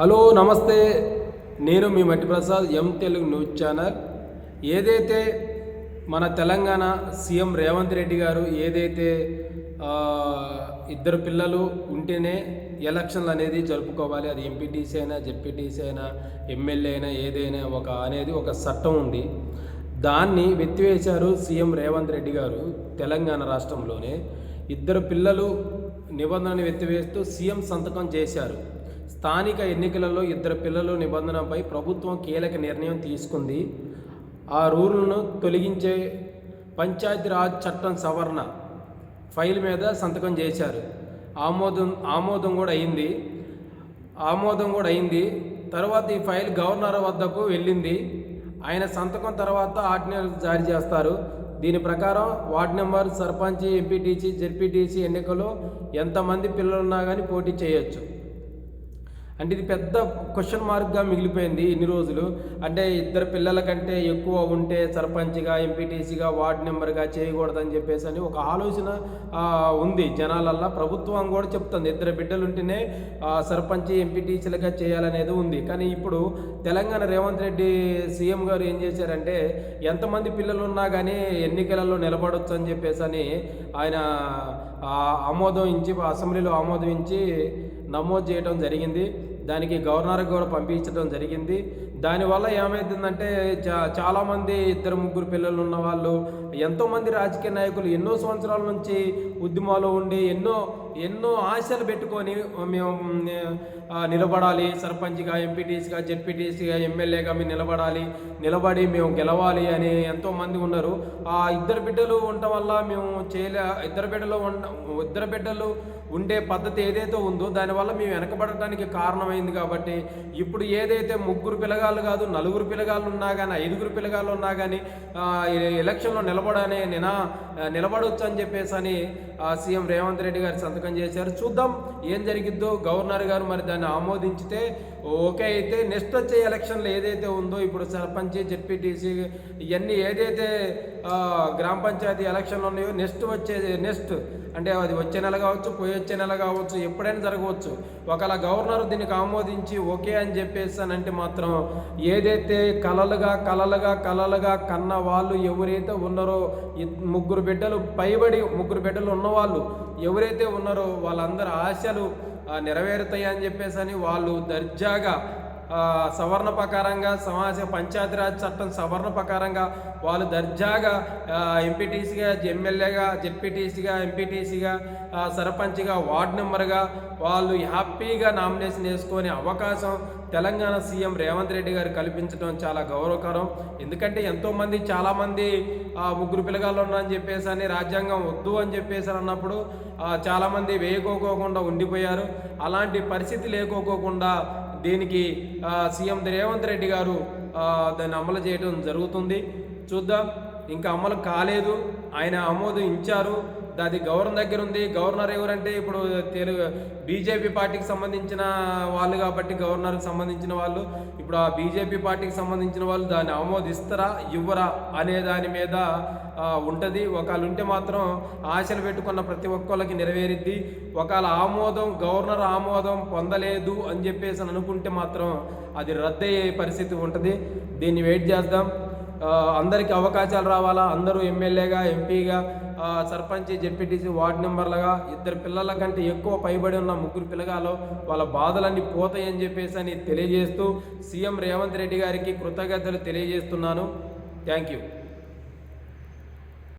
Hello నమస్తే. నేను మీ Matti Prasad M Telugu news channel. ఏదైతే మన తెలంగాణ సీఎం రేవంత్ రెడ్డి గారు ఏదైతే ఇద్దరు పిల్లలు ఉంటేనే ఎలక్షన్లు అనేది జరుపుకోవాలి అది ఎంపీటీసీ అయినా జెడ్పీటీసీ అయినా ఎమ్మెల్యే అయినా ఏదైనా ఒక అనేది ఒక చట్టం ఉంది. దాన్ని వెత్తివేశారు సీఎం రేవంత్ రెడ్డి గారు తెలంగాణ రాష్ట్రంలోనే. ఇద్దరు పిల్లలు నిబంధనను వెత్తివేస్తూ సీఎం సంతకం చేశారు. స్థానిక ఎన్నికలలో ఇద్దరు పిల్లలు నిబంధనపై ప్రభుత్వం కీలక నిర్ణయం తీసుకుంది. ఆ రూల్ను తొలగించే పంచాయతీరాజ్ చట్టం సవరణ ఫైల్ మీద సంతకం చేశారు. ఆమోదం ఆమోదం కూడా అయింది. ఆమోదం కూడా అయింది. తర్వాత ఈ ఫైల్ గవర్నర్ వద్దకు వెళ్ళింది. ఆయన సంతకం తర్వాత ఆర్డినెన్స్ జారీ చేస్తారు. దీని ప్రకారం ward number sarpanch MPTC ZPTC ఎన్నికల్లో ఎంతమంది పిల్లలున్నా కానీ పోటీ చేయొచ్చు. అంటే ఇది పెద్ద క్వశ్చన్ మార్క్గా మిగిలిపోయింది ఇన్ని రోజులు. అంటే ఇద్దరు పిల్లల కంటే ఎక్కువ ఉంటే సర్పంచ్గా ఎంపీటీసీగా వార్డు మెంబర్గా చేయకూడదని చెప్పేసి అని ఒక ఆలోచన ఉంది జనాలల్లో. ప్రభుత్వం కూడా చెప్తుంది ఇద్దరు బిడ్డలు ఉంటేనే సర్పంచ్ ఎంపీటీసీలుగా చేయాలనేది ఉంది. కానీ ఇప్పుడు తెలంగాణ రేవంత్ రెడ్డి సీఎం గారు ఏం చేశారంటే ఎంతమంది పిల్లలు ఉన్నా కానీ ఎన్నికలలో నిలబడొచ్చు అని చెప్పేసి అని ఆయన ఆమోదం ఇచ్చి అసెంబ్లీలో ఆమోదం ఇచ్చి నమోదు చేయడం జరిగింది. దానికి గవర్నర్కి కూడా పంపించడం జరిగింది. దానివల్ల ఏమవుతుందంటే చా చాలామంది ఇద్దరు ముగ్గురు పిల్లలు ఉన్న వాళ్ళు ఎంతోమంది రాజకీయ నాయకులు ఎన్నో సంవత్సరాల నుంచి ఉద్యమాలు ఉండి ఎన్నో ఎన్నో ఆశలు పెట్టుకొని మేము నిలబడాలి. సర్పంచ్గా ఎంపీటీసీగా జెడ్పీటీసీగా ఎమ్మెల్యేగా మేము నిలబడాలి. నిలబడి మేము గెలవాలి అని ఎంతోమంది ఉన్నారు. ఆ ఇద్దరు బిడ్డలు ఉండటం వల్ల మేము చేయలే ఇద్దరు బిడ్డలు ఉండ ఇద్దరు బిడ్డలు ఉండే పద్ధతి ఏదైతే ఉందో దానివల్ల మేము వెనకబడటానికి కారణమైంది కాబట్టి ఇప్పుడు ఏదైతే ముగ్గురు పిల్లగాళ్ళు కాదు నలుగురు పిల్లగాళ్ళు ఉన్నా కానీ ఐదుగురు పిల్లగాళ్ళు ఉన్నా కానీ ఎలక్షన్లో నిలబడని నినా నిలబడవచ్చు అని చెప్పేసి అని ఆ, సీఎం రేవంత్ రెడ్డి గారు సంతకం చేశారు. చూద్దాం ఏం జరిగిద్దో. గవర్నర్ గారు మరి దాన్ని ఆమోదించితే ఓకే అయితే నెక్స్ట్ వచ్చే ఎలక్షన్లో ఏదైతే ఉందో ఇప్పుడు సర్పంచ్ జెడ్పీటీసీ ఇవన్నీ ఏదైతే గ్రామ పంచాయతీ ఎలక్షన్లు ఉన్నాయో నెక్స్ట్ వచ్చే నెక్స్ట్ అంటే అది వచ్చే నెల కావచ్చు పోయి వచ్చే నెల కావచ్చు ఎప్పుడైనా జరగవచ్చు. ఒకవేళ గవర్నర్ దీనికి ఆమోదించి ఓకే అని చెప్పేసి అని అంటే మాత్రం ఏదైతే కలలుగా కలలుగా కలలుగా కన్న వాళ్ళు ఎవరైతే ఉన్నారో ముగ్గురు బిడ్డలు పైబడి ముగ్గురు బిడ్డలు ఉన్నవాళ్ళు ఎవరైతే ఉన్నారో వాళ్ళందరి ఆశలు నెరవేరుతాయని నెరవేరుతాయి అని చెప్పేసి అని వాళ్ళు దర్జాగా సవరణ ప్రకారంగా సమాజ పంచాయతీరాజ్ చట్టం సవరణ ప్రకారంగా వాళ్ళు దర్జాగా ఎంపీటీసీగా ఎమ్మెల్యేగా జెడ్పీటీసీగా ఎంపీటీసీగా సర్పంచ్గా వార్డు మెంబర్గా వాళ్ళు హ్యాపీగా నామినేషన్ వేసుకునే అవకాశం తెలంగాణ సీఎం రేవంత్ రెడ్డి గారు కల్పించడం చాలా గౌరవకరం. ఎందుకంటే ఎంతోమంది చాలామంది ముగ్గురు పిల్లగాళ్ళు ఉన్నారని చెప్పేసి అని రాజ్యాంగం వద్దు అని చెప్పేసి అన్నప్పుడు చాలామంది వేయకోకోకుండా ఉండిపోయారు. అలాంటి పరిస్థితి లేకోకోకుండా దీనికి సీఎం రేవంత్ రెడ్డి గారు దాన్ని అమలు చేయడం జరుగుతుంది. చూద్దాం. ఇంకా అమలు కాలేదు. ఆయన ఆమోదం ఇచ్చారు. అది గవర్నర్ దగ్గర ఉంది. గవర్నర్ ఎవరంటే ఇప్పుడు తెలుగు బీజేపీ పార్టీకి సంబంధించిన వాళ్ళు కాబట్టి గవర్నర్కి సంబంధించిన వాళ్ళు. ఇప్పుడు ఆ బీజేపీ పార్టీకి సంబంధించిన వాళ్ళు దాన్ని ఆమోదిస్తారా ఇవ్వరా అనే దాని మీద ఉంటుంది. ఒకవేళ ఉంటే మాత్రం ఆశలు పెట్టుకున్న ప్రతి ఒక్కళ్ళకి నెరవేరిద్ది. ఒకవేళ ఆమోదం గవర్నర్ ఆమోదం పొందలేదు అని చెప్పేసి అనుకుంటే మాత్రం అది రద్దయ్యే పరిస్థితి ఉంటుంది. దీన్ని వెయిట్ చేద్దాం. అందరికీ అవకాశాలు రావాలా? అందరూ ఎమ్మెల్యేగా ఎంపీగా సర్పంచి సర్పంచ్ జెడ్పీటీసీ వార్డు మెంబర్లుగా ఇద్దరు పిల్లల కంటే ఎక్కువ పైబడి ఉన్న ముగ్గురు పిల్లగాలు వాళ్ళ బాధలన్నీ పోతాయని చెప్పేసి అని తెలియజేస్తూ సీఎం రేవంత్ రెడ్డి గారికి కృతజ్ఞతలు తెలియజేస్తున్నాను. Thank you.